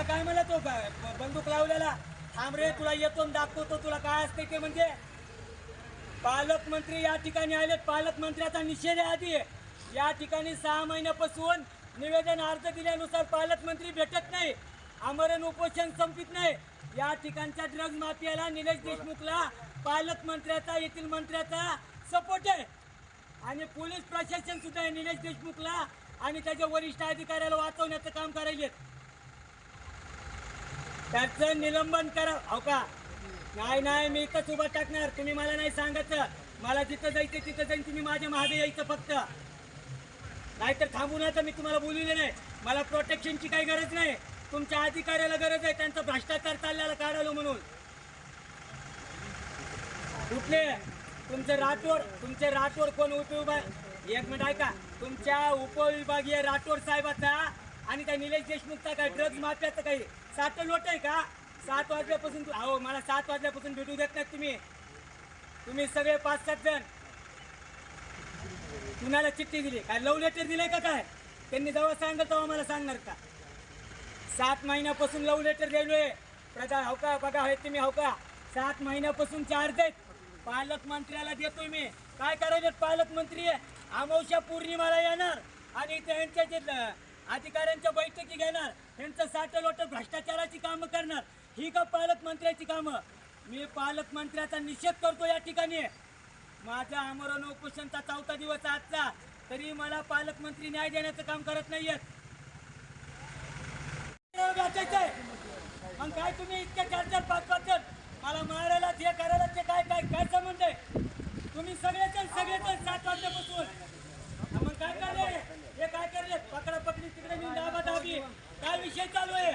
मला काय म्हणला तो बंदूक लावलेला. थांब रे तुला येतो दाखवतो तुला काय असते ते म्हणजे. पालकमंत्री या ठिकाणी आलेत. पालकमंत्र्याचा निषेध आहे आधी. या ठिकाणी सहा महिन्यापासून निवेदन अर्ज दिल्यानुसार पालकमंत्री भेटत नाही. आमरण उपोषण संपित नाही. या ठिकाणच्या ड्रग्ज माफियाला निलेश देशमुखला पालकमंत्र्याचा येथील मंत्र्याचा सपोर्ट आहे. आणि पोलीस प्रशासन सुद्धा आहे निलेश देशमुखला. आणि त्याच्या वरिष्ठ अधिकाऱ्याला वाचवण्याचं काम करायचे त्याचं निलंबन करा. हो का? नाही नाही मी इथंच उभं टाकणार. तुम्ही मला नाही सांगायचं. मला जिथं जायचं तिथं जाईन. तुम्ही माझ्या महादे यायचं फक्त. नाहीतर थांबून आता मी तुम्हाला बोललेलं नाही. मला प्रोटेक्शनची काही गरज नाही. तुमच्या अधिकाऱ्याला गरज आहे. त्यांचा भ्रष्टाचार चालल्याला काढालो म्हणून. कुठले? तुमचे राठोड तुमचे राठोड कोण उपविभाग? एक मिनिट ऐका. तुमच्या उपविभागीय राठोड साहेबाचा आणि त्या निलेश देशमुखचा काय ड्रग्ज माफियाचं काही? सात लोट आहे का? सात वाजल्यापासून तू- अहो मला सात वाजल्यापासून भेटू देत नाहीत तुम्ही. तुम्ही सगळे पाच सात जण. कुणाला चिठ्ठी दिली? काय लव लेटर दिलंय का काय? त्यांनी जवळ सांगल तेव्हा मला सांगणार का? सात महिन्यापासून लव लेटर दिलोय प्रजा हो का? बघा होय तुम्ही हो का? सात महिन्यापासून चार्ज आहेत. पालकमंत्र्याला देतोय मी. काय करायचे? पालकमंत्री अमावस्या पौर्णिमाला येणार. आणि त्यांच्या जे अधिकाऱ्यांच्या बैठकी घेणार त्यांचं साठ लोट भ्रष्टाचाराची कामं करणार. ही का पालकमंत्र्याची कामं. मी पालकमंत्र्याचा निषेध करतो या ठिकाणी. माझ्या आमरण उपोषणचा चौथा दिवस आजचा. तरी मला पालकमंत्री न्याय देण्याचं काम करत नाहीयेत. मग काय तुम्ही इतक्या चार चार पाच पाच जण मला मारायला हे करायला ते काय काय काय संबंध आहे तुम्ही सगळेच सगळेच सात वाजल्यापासून मग काय करले हे काय करले पकडा पकडी तिकडे मी दाबा दाबी काय विषय चालू आहे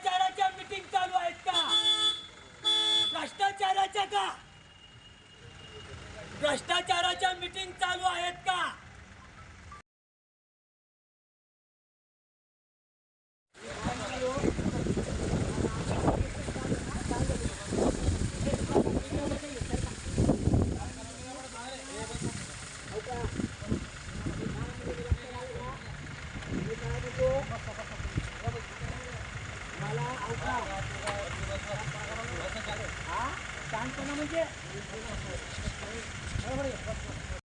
भ्रष्टाचाराच्या मीटिंग चालू आहेत का भ्रष्टाचाराच्या का भ्रष्टाचाराच्या मीटिंग चालू आहेत का? मला अवका हा म्हणजे 頑張れよ。